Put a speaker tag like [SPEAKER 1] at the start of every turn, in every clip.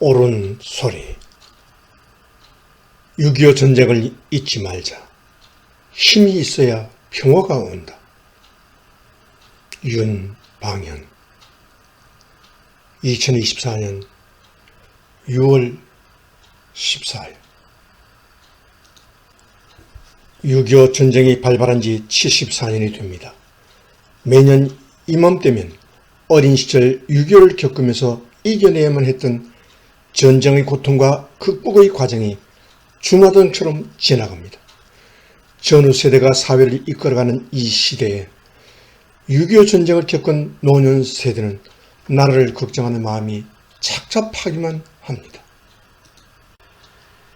[SPEAKER 1] 옳은 소리. 6.25 전쟁을 잊지 말자. 힘이 있어야 평화가 온다. 윤방현 2024년 6월 14일 6.25 전쟁이 발발한 지 74년이 됩니다. 매년 이맘때면 어린 시절 6.25를 겪으면서 이겨내야만 했던 전쟁의 고통과 극복의 과정이 주마등처럼 지나갑니다. 전후 세대가 사회를 이끌어가는 이 시대에 6.25 전쟁을 겪은 노년 세대는 나라를 걱정하는 마음이 착잡하기만 합니다.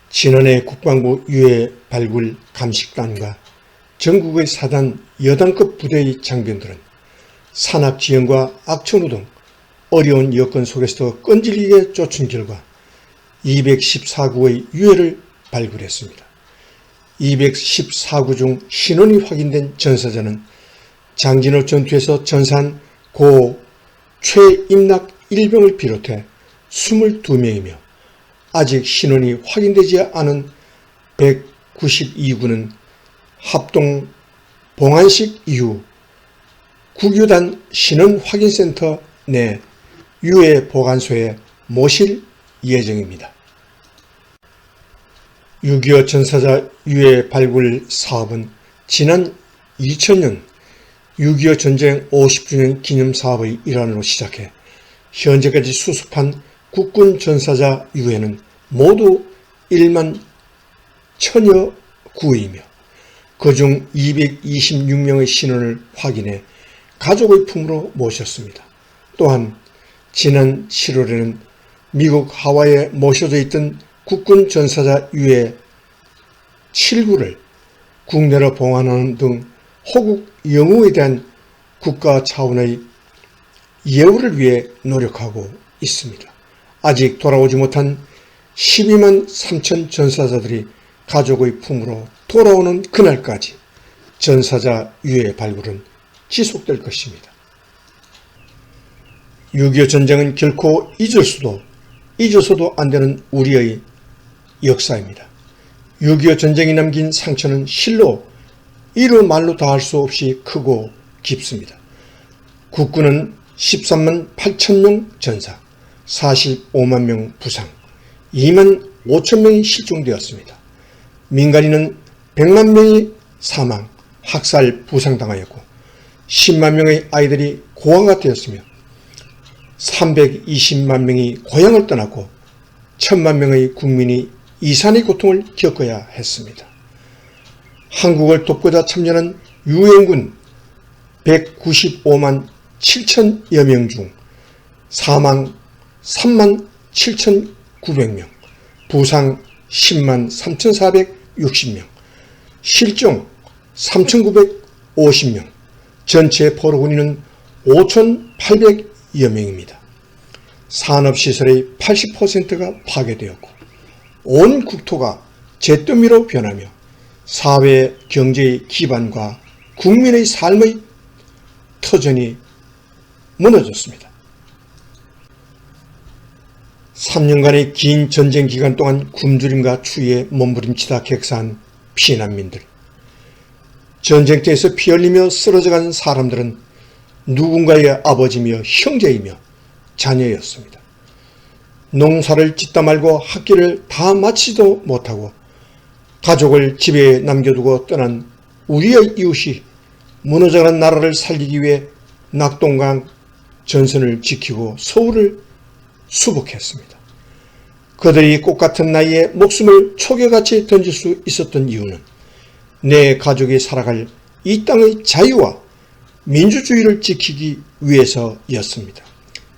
[SPEAKER 1] 지난해 국방부 유해 발굴 감식단과 전국의 사단 여단급 부대의 장병들은 산악 지형과 악천후 등 어려운 여건 속에서도 끈질기게 쫓은 결과 214구의 유해를 발굴했습니다. 214구 중 신원이 확인된 전사자는 장진호 전투에서 전사한 고 최임낙 일병을 비롯해 22명이며 아직 신원이 확인되지 않은 192구는 합동 봉안식 이후 국유단 신원 확인센터 내 유해 보관소에 모실 예정입니다. 6.25 전사자 유해 발굴 사업은 지난 2000년 6.25 전쟁 50주년 기념 사업의 일환으로 시작해 현재까지 수습한 국군 전사자 유해는 모두 1만 천여 구이며 그중 226명의 신원을 확인해 가족의 품으로 모셨습니다. 또한 지난 7월에는 미국 하와이에 모셔져 있던 국군 전사자 유해 7구를 국내로 봉환하는 등 호국 영웅에 대한 국가 차원의 예우를 위해 노력하고 있습니다. 아직 돌아오지 못한 12만 3천 전사자들이 가족의 품으로 돌아오는 그날까지 전사자 유해 발굴은 지속될 것입니다. 6.25 전쟁은 결코 잊을 수도 잊어서도 안 되는 우리의 역사입니다. 6.25 전쟁이 남긴 상처는 실로 이루 말로 다할 수 없이 크고 깊습니다. 국군은 13만 8천 명 전사, 45만 명 부상, 2만 5천 명이 실종되었습니다. 민간인은 100만 명이 사망, 학살, 부상당하였고 10만 명의 아이들이 고아가 되었으며 320만 명이 고향을 떠났고 1000만 명의 국민이 이산의 고통을 겪어야 했습니다. 한국을 돕고자 참여한 유엔군 195만 7천여 명 중 사망 3만 7,900명, 부상 10만 3,460명, 실종 3,950명, 전체 포로군인은 5,800 여 명입니다. 산업시설의 80%가 파괴되었고 온 국토가 잿더미로 변하며 사회 경제의 기반과 국민의 삶의 터전이 무너졌습니다. 3년간의 긴 전쟁 기간 동안 굶주림과 추위에 몸부림치다 객사한 피난민들. 전쟁터에서 피 흘리며 쓰러져간 사람들은 누군가의 아버지며 형제이며 자녀였습니다. 농사를 짓다 말고 학기를 다 마치지도 못하고 가족을 집에 남겨두고 떠난 우리의 이웃이 무너져가는 나라를 살리기 위해 낙동강 전선을 지키고 서울을 수복했습니다. 그들이 꽃같은 나이에 목숨을 초계같이 던질 수 있었던 이유는 내 가족이 살아갈 이 땅의 자유와 민주주의를 지키기 위해서였습니다.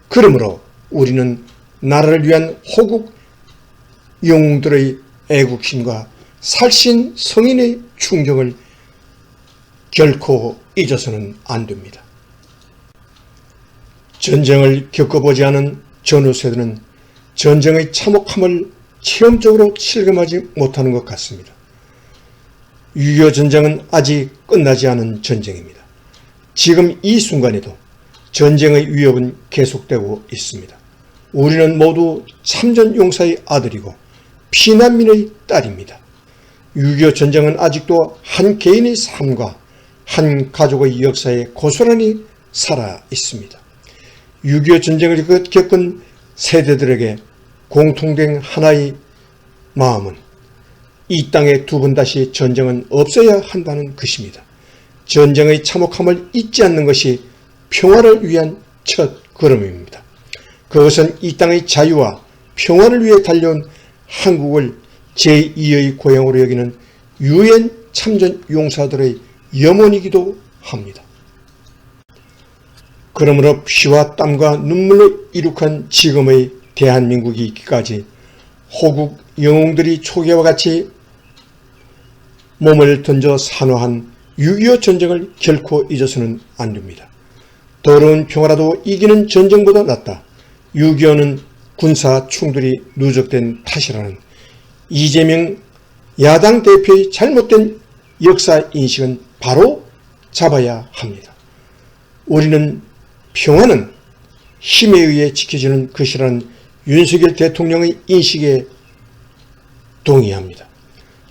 [SPEAKER 1] 그러므로 우리는 나라를 위한 호국 영웅들의 애국심과 살신 성인의 충격을 결코 잊어서는 안 됩니다. 전쟁을 겪어보지 않은 전후 세대는 전쟁의 참혹함을 체험적으로 실감하지 못하는 것 같습니다. 6.25 전쟁은 아직 끝나지 않은 전쟁입니다. 지금 이 순간에도 전쟁의 위협은 계속되고 있습니다. 우리는 모두 참전 용사의 아들이고 피난민의 딸입니다. 6.25 전쟁은 아직도 한 개인의 삶과 한 가족의 역사에 고스란히 살아 있습니다. 6.25 전쟁을 겪은 세대들에게 공통된 하나의 마음은 이 땅에 두 번 다시 전쟁은 없어야 한다는 것입니다. 전쟁의 참혹함을 잊지 않는 것이 평화를 위한 첫 걸음입니다. 그것은 이 땅의 자유와 평화를 위해 달려온 한국을 제2의 고향으로 여기는 유엔 참전 용사들의 염원이기도 합니다. 그러므로 피와 땀과 눈물로 이룩한 지금의 대한민국이 있기까지 호국 영웅들이 초기와 같이 몸을 던져 산화한 6.25 전쟁을 결코 잊어서는 안 됩니다. 더러운 평화라도 이기는 전쟁보다 낫다. 6.25는 군사 충돌이 누적된 탓이라는 이재명 야당 대표의 잘못된 역사 인식은 바로 잡아야 합니다. 우리는 평화는 힘에 의해 지켜지는 것이라는 윤석열 대통령의 인식에 동의합니다.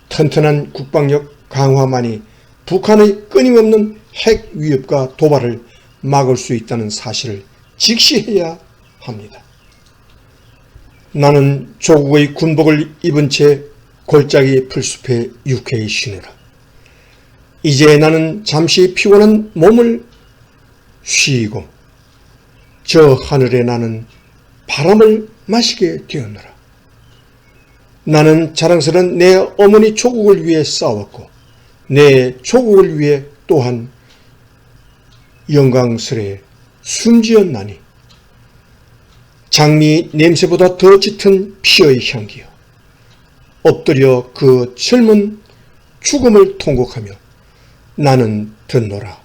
[SPEAKER 1] 튼튼한 국방력 강화만이 북한의 끊임없는 핵 위협과 도발을 막을 수 있다는 사실을 직시해야 합니다. 나는 조국의 군복을 입은 채 골짜기 풀숲에 유쾌히 쉬노라. 이제 나는 잠시 피곤한 몸을 쉬고 저 하늘에 나는 바람을 마시게 되었노라. 나는 자랑스러운 내 어머니 조국을 위해 싸웠고 내 조국을 위해 또한 영광스레 숨지었나니. 장미 냄새보다 더 짙은 피의 향기요 엎드려 그 젊은 죽음을 통곡하며 나는 듣노라.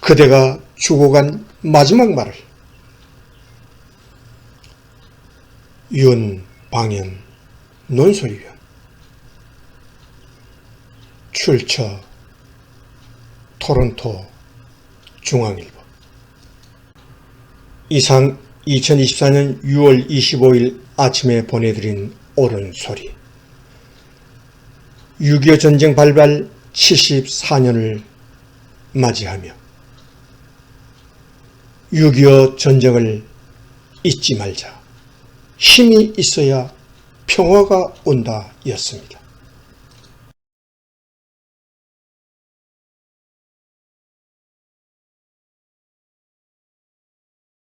[SPEAKER 1] 그대가 죽어간 마지막 말을. 윤방연 논설위원 출처 토론토 중앙일보 이상 2024년 6월 25일 아침에 보내드린 옳은 소리 6.25 전쟁 발발 74년을 맞이하며 6.25 전쟁을 잊지 말자. 힘이 있어야 평화가 온다 였습니다.